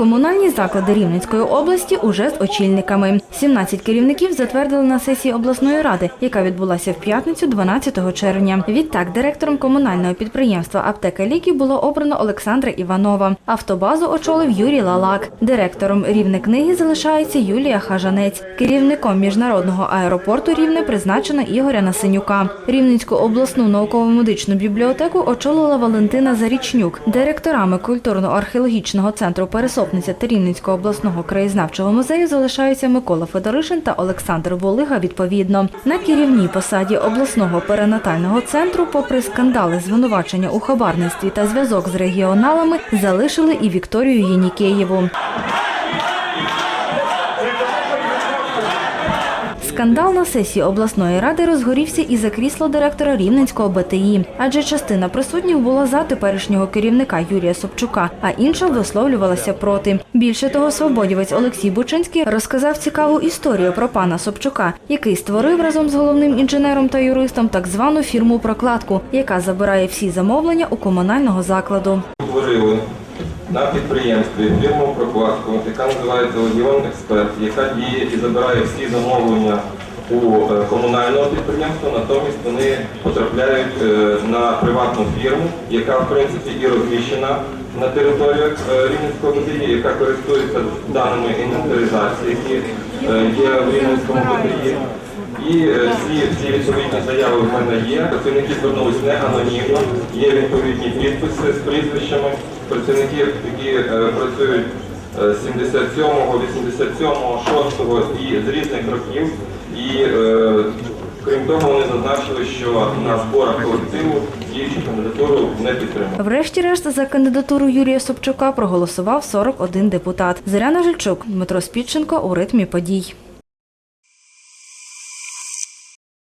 Комунальні заклади Рівненської області уже з очільниками. 17 керівників затвердили на сесії обласної ради, яка відбулася в п'ятницю 12 червня. Відтак, директором комунального підприємства Аптека ліків було обрано Олександра Іванова. Автобазу очолив Юрій Лалак. Директором Рівне книги залишається Юлія Хажанець. Керівником міжнародного аеропорту Рівне призначено Ігоря Насенюка. Рівненську обласну науково-медичну бібліотеку очолила Валентина Зарічнюк. Директорами культурно-археологічного центру Пересопниця та Рівненського обласного краєзнавчого музею залишаються Микола Федоришин та Олександр Волига відповідно. На керівній посаді обласного перинатального центру, попри скандали звинувачення у хабарництві та зв'язок з регіоналами, залишили і Вікторію Єнікеєву. Скандал на сесії обласної ради розгорівся і за крісло директора Рівненського БТІ, адже частина присутніх була за теперішнього керівника Юрія Собчука, а інша висловлювалася проти. Більше того, свободівець Олексій Бучинський розказав цікаву історію про пана Собчука, який створив разом з головним інженером та юристом так звану фірму прокладку, яка забирає всі замовлення у комунального закладу. Утворили на підприємстві фірму прокладку, яка називається Легіон Експерт, яка діє і забирає всі замовлення у е, комунального підприємства, натомість вони потрапляють е, на приватну фірму, яка в принципі і розміщена на територіях е, Рівненського музею, яка користується даними інвентаризації, які є в Рівненському музеї. І е, всі, всі відповідні заяви в мене є. Працівники звернулись не анонімно, є відповідні підписи з прізвищами працівників, які е, працюють е, з 77-го, 87-го, 6-го і з різних років. І крім того, вони зазначили, що на зборах колективу діючу кандидатуру не підтримали. Врешті-решт за кандидатуру Юрія Собчука проголосував 41 депутат. Зоряна Жильчук, Дмитро Спідченко у ритмі подій.